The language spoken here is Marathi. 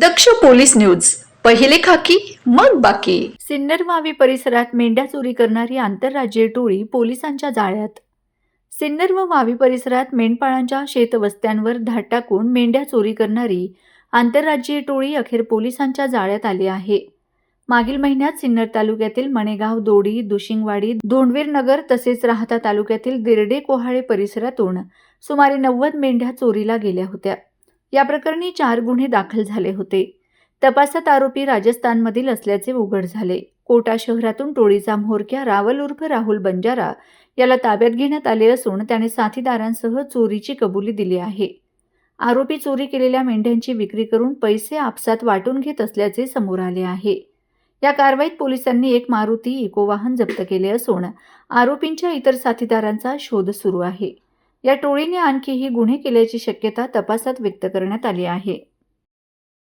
दक्ष पोलीस न्यूज. पहिले खाकी मग बाकी. सिन्नर मावी परिसरात मेंढ्या चोरी करणारी आंतरराज्यीय टोळी पोलिसांच्या जाळ्यात. सिन्नर व वावी परिसरात मेंढपाळांच्या शेतवस्त्यांवर धाड टाकून मेंढ्या चोरी करणारी आंतरराज्यीय टोळी अखेर पोलिसांच्या जाळ्यात आली आहे. मागील महिन्यात सिन्नर तालुक्यातील मणेगाव दोडी दुशिंगवाडी धोंडवीर नगर तसेच राहता तालुक्यातील दिरडे कोहाळे परिसरातून सुमारे नव्वद मेंढ्या चोरीला गेल्या होत्या. या प्रकरणी चार गुन्हे दाखल झाले होते. तपासात आरोपी राजस्थानमधील असल्याचे उघड झाले. कोटा शहरातून टोळीचा म्होरक्या रावल उर्फ राहुल बंजारा याला ताब्यात घेण्यात आले असून त्याने साथीदारांसह चोरीची कबुली दिली आहे. आरोपी चोरी केलेल्या मेंढ्यांची विक्री करून पैसे आपसात वाटून घेत असल्याचे समोर आले आहे. या कारवाईत पोलिसांनी एक मारुती इको वाहन जप्त केले असून आरोपींच्या इतर साथीदारांचा शोध सुरू आहे. या टोळीने आणखीही गुन्हे केल्याची शक्यता तपासात व्यक्त करण्यात आली आहे.